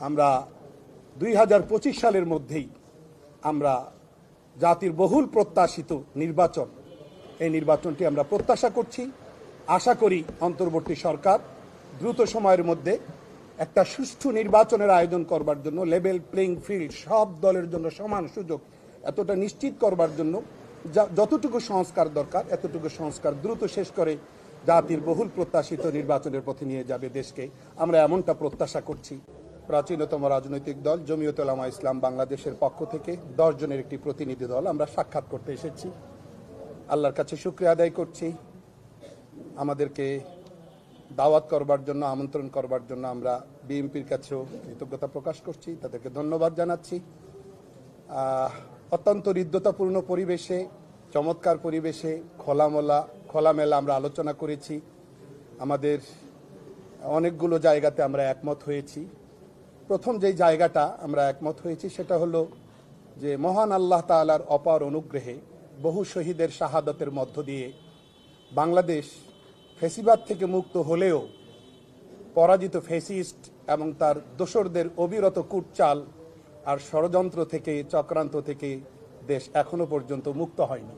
আমরা দুই হাজার পঁচিশ সালের মধ্যেই আমরা জাতির বহুল প্রত্যাশিত নির্বাচন, এই নির্বাচনটি আমরা প্রত্যাশা করছি। আশা করি অন্তর্বর্তী সরকার দ্রুত সময়ের মধ্যে একটা সুষ্ঠু নির্বাচনের আয়োজন করবার জন্য লেভেল প্লেইং ফিল্ড সব দলের জন্য সমান সুযোগ এতটা নিশ্চিত করবার জন্য যা- যতটুকু সংস্কার দরকার, এতটুকু সংস্কার দ্রুত শেষ করে জাতির বহুল প্রত্যাশিত নির্বাচনের পথে নিয়ে যাবে দেশকে। আমরা এমনটা প্রত্যাশা করছি। প্রাচীনতম রাজনৈতিক দল জমিয়ত উলামা ইসলাম বাংলাদেশের পক্ষ থেকে দশ জনের একটি প্রতিনিধি দল আমরা সাক্ষাৎ করতে এসেছি। আল্লাহর কাছে শুক্রিয়া আদায় করছি। আমাদেরকে দাওয়াত করবার জন্য, আমন্ত্রণ করবার জন্য আমরা বিএনপির কাছেও কৃতজ্ঞতা প্রকাশ করছি, তাদেরকে ধন্যবাদ জানাচ্ছি। অত্যন্ত হৃদ্যতাপূর্ণ পরিবেশে, চমৎকার পরিবেশে খোলামলা, খোলামেলা আমরা আলোচনা করেছি। আমাদের অনেকগুলো জায়গাতে আমরা একমত হয়েছি। প্রথম যেই জায়গাটা আমরা একমত হয়েছি, সেটা হলো যে মহান আল্লাহ তাআলার অপার অনুগ্রহে বহু শহীদের শাহাদতের মধ্য দিয়ে বাংলাদেশ ফেসিবাদ থেকে মুক্ত হলেও পরাজিত ফেসিস্ট এবং তার দোসরদের অবিরত কুটচাল আর ষড়যন্ত্র থেকে, চক্রান্ত থেকে দেশ এখনও পর্যন্ত মুক্ত হয়নি।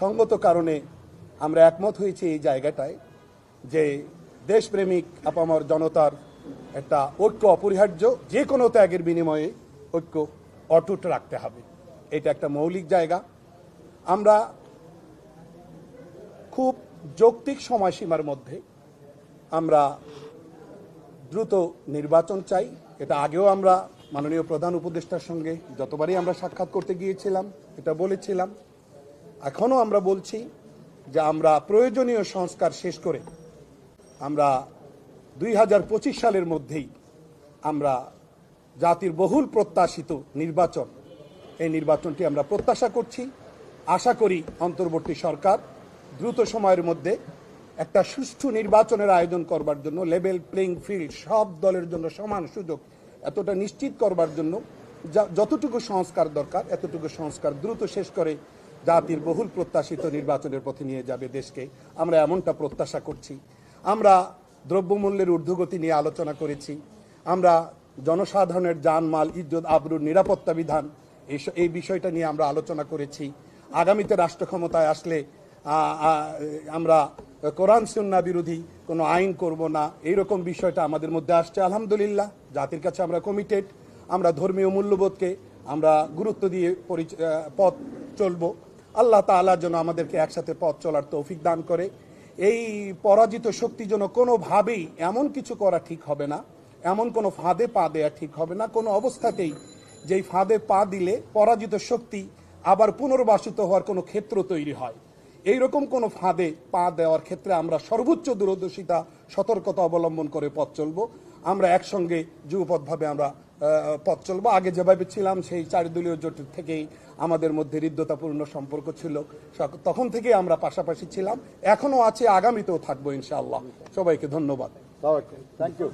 সঙ্গত কারণে আমরা একমত হয়েছি এই জায়গাটায় যে দেশপ্রেমিক আপামর জনতার একটা ঐক্য অপরিহার্য যে কোনো ত্যাগের বিনিময়ে ঐক্য অটুট রাখতে হবে। এটা একটা মৌলিক জায়গা। আমরা খুব যৌক্তিক সময়সীমার মধ্যে আমরা দ্রুত নির্বাচন চাই। এটা আগেও আমরা মাননীয় প্রধান উপদেষ্টার সঙ্গে যতবারই আমরা সাক্ষাৎ করতে গিয়েছিলাম, এটা বলেছিলাম। এখনও আমরা বলছি যে আমরা প্রয়োজনীয় সংস্কার শেষ করে আমরা দুই হাজার পঁচিশ সালের মধ্যেই আমরা জাতির বহুল প্রত্যাশিত নির্বাচন, এই নির্বাচনটি আমরা প্রত্যাশা করছি। আশা করি অন্তর্বর্তী সরকার দ্রুত সময়ের মধ্যে একটা সুষ্ঠু নির্বাচনের আয়োজন করবার জন্য লেভেল প্লেইং ফিল্ড সব দলের জন্য সমান সুযোগ এতটা নিশ্চিত করবার জন্য যতটুকু সংস্কার দরকার, এতটুকু সংস্কার দ্রুত শেষ করে জাতির বহুল প্রত্যাশিত নির্বাচনের পথে নিয়ে যাবে দেশকে। আমরা এমনটা প্রত্যাশা করছি। আমরা দ্রব্যমূল্যের ঊর্ধ্বগতি নিয়ে আলোচনা করেছি। আমরা জনসাধারণের জানমাল, ইজ্জত, আবরুর নিরাপত্তা বিধান, এই বিষয়টা নিয়ে আমরা আলোচনা করেছি। আগামীতে রাষ্ট্র ক্ষমতায় আসলে আমরা কোরআন, সুন্না বিরোধী কোনো আইন করব না। এইরকম বিষয়টা আমাদের মধ্যে আসছে, আলহামদুলিল্লাহ। জাতির কাছে আমরা কমিটেড আমরা ধর্মীয় মূল্যবোধকে আমরা গুরুত্ব দিয়ে পরিচ- পথ চলবো। আল্লাহ তাআলা যেন আমাদেরকে একসাথে পথ চলার তৌফিক দান করে। এই পরাজিত শক্তি যেন কোনোভাবেই এমন কিছু করা ঠিক হবে না, এমন কোনো ফাঁদে পা দেয়া ঠিক হবে না, কোনো অবস্থাতেই যেই ফাঁদে পা দিলে পরাজিত শক্তি আবার পুনর্বাসিত হওয়ার কোনো ক্ষেত্র তৈরি হয়। এইরকম কোনো ফাঁদে পা দেওয়ার ক্ষেত্রে আমরা সর্বোচ্চ দূরদর্শিতা, সতর্কতা অবলম্বন করে পথ চলব। আমরা একসঙ্গে যুগপথভাবে আমরা পথ চলবো। আগে যেভাবে ছিলাম সেই চারিদলীয় জোটের থেকেই আমাদের মধ্যে হৃদ্যতাপূর্ণ সম্পর্ক ছিল। তখন থেকেই আমরা পাশাপাশি ছিলাম। এখনও আছে আগামীতেও থাকব ইনশাআল্লাহ। সবাইকে ধন্যবাদ। Thank you